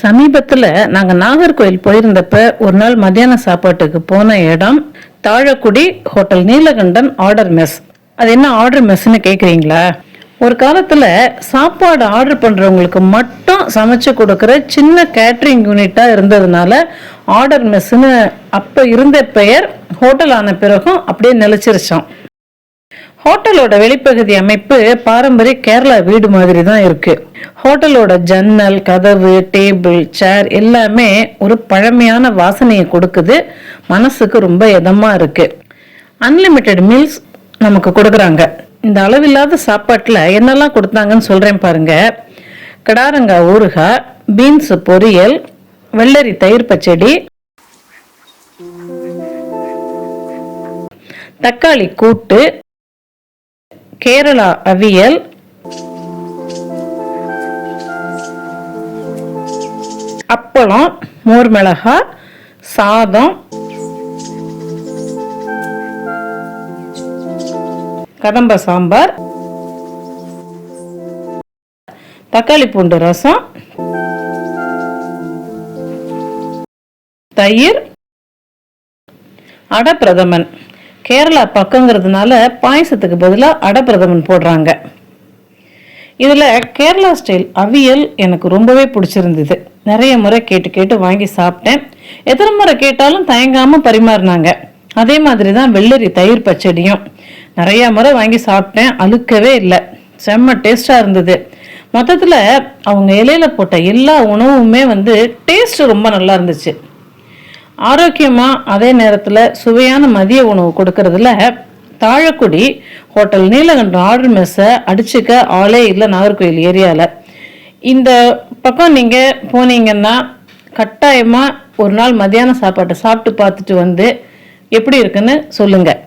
சமீபத்தில் நாங்கள் நாகர்கோயில் போயிருந்தப்ப ஒரு நாள் மத்தியான சாப்பாட்டுக்கு போன இடம் Thazhakudi hotel Neelakandan order mess அது என்ன ஆர்டர் மெஸ்ன்னு கேட்குறீங்களா ஒரு காலத்தில் சாப்பாடு ஆர்டர் பண்ணுறவங்களுக்கு மட்டும் சமைச்சு கொடுக்குற சின்ன கேட்ரிங் யூனிட்டாக இருந்ததுனால ஆர்டர் மெஸ்ஸுன்னு அப்போ இருந்த பெயர் ஹோட்டல் ஆன பிறகும் அப்படியே நிலச்சிருச்சோம். ஹோட்டலோட வெளிப்பகுதி அமைப்பு பாரம்பரிய கேரளா வீடு மாதிரி தான் இருக்கு. ஹோட்டலோட ஜன்னல் கதவு டேபிள் சேர் எல்லாமே ஒரு பழமையான வாசனையை கொடுக்குது. மனசுக்கு ரொம்ப இதமா இருக்கு. அன்லிமிட்டெட் மீல்ஸ் நமக்கு கொடுக்குறாங்க. இந்த அளவில்லாத சாப்பாட்டில் என்னெல்லாம் கொடுத்தாங்கன்னு சொல்கிறேன் பாருங்க. கடாரங்காய் ஊறுகாய் பீன்ஸ் பொரியல் வெள்ளரி தயிர் பச்சடி தக்காளி கூட்டு கேரளா அவியல். அப்பளம் மோர் மிளகா சாதம் கதம்ப சாம்பார் தக்காளி பூண்டு ரசம் தயிர் அடப்பிரதமன். கேரளா பக்கங்கிறதுனால பாயசத்துக்கு பதிலாக அடப்பிரதமன் போடுறாங்க. இதில் கேரளா ஸ்டைல் அவியல் எனக்கு ரொம்பவே பிடிச்சிருந்தது. நிறைய முறை கேட்டு கேட்டு வாங்கி சாப்பிட்டேன். எத்தனை முறை கேட்டாலும் தயங்காமல் பரிமாறினாங்க. அதே மாதிரி தான் வெள்ளரி தயிர் பச்சடியும். நிறைய முறை வாங்கி சாப்பிட்டேன். அழுக்கவே இல்லை. செம்ம டேஸ்டாக இருந்தது. மொத்தத்தில் அவங்க இலையில போட்ட எல்லா உணவுமே வந்து டேஸ்ட் ரொம்ப நல்லா இருந்துச்சு. ஆரோக்கியமாக அதே நேரத்தில் சுவையான மதிய உணவு கொடுக்கறதுல தாழக்குடி ஹோட்டல் நீலகண்டம் ஆர்டர் மெஸ்ஸை அடிச்சுக்க ஆளே இல்லை நாகர்கோயில் ஏரியாவில் இந்த பக்கம் நீங்கள் போனீங்கன்னா கட்டாயமாக ஒரு நாள் மதியான சாப்பாட்டை சாப்பிட்டு பார்த்துட்டு வந்து எப்படி இருக்குன்னு சொல்லுங்கள்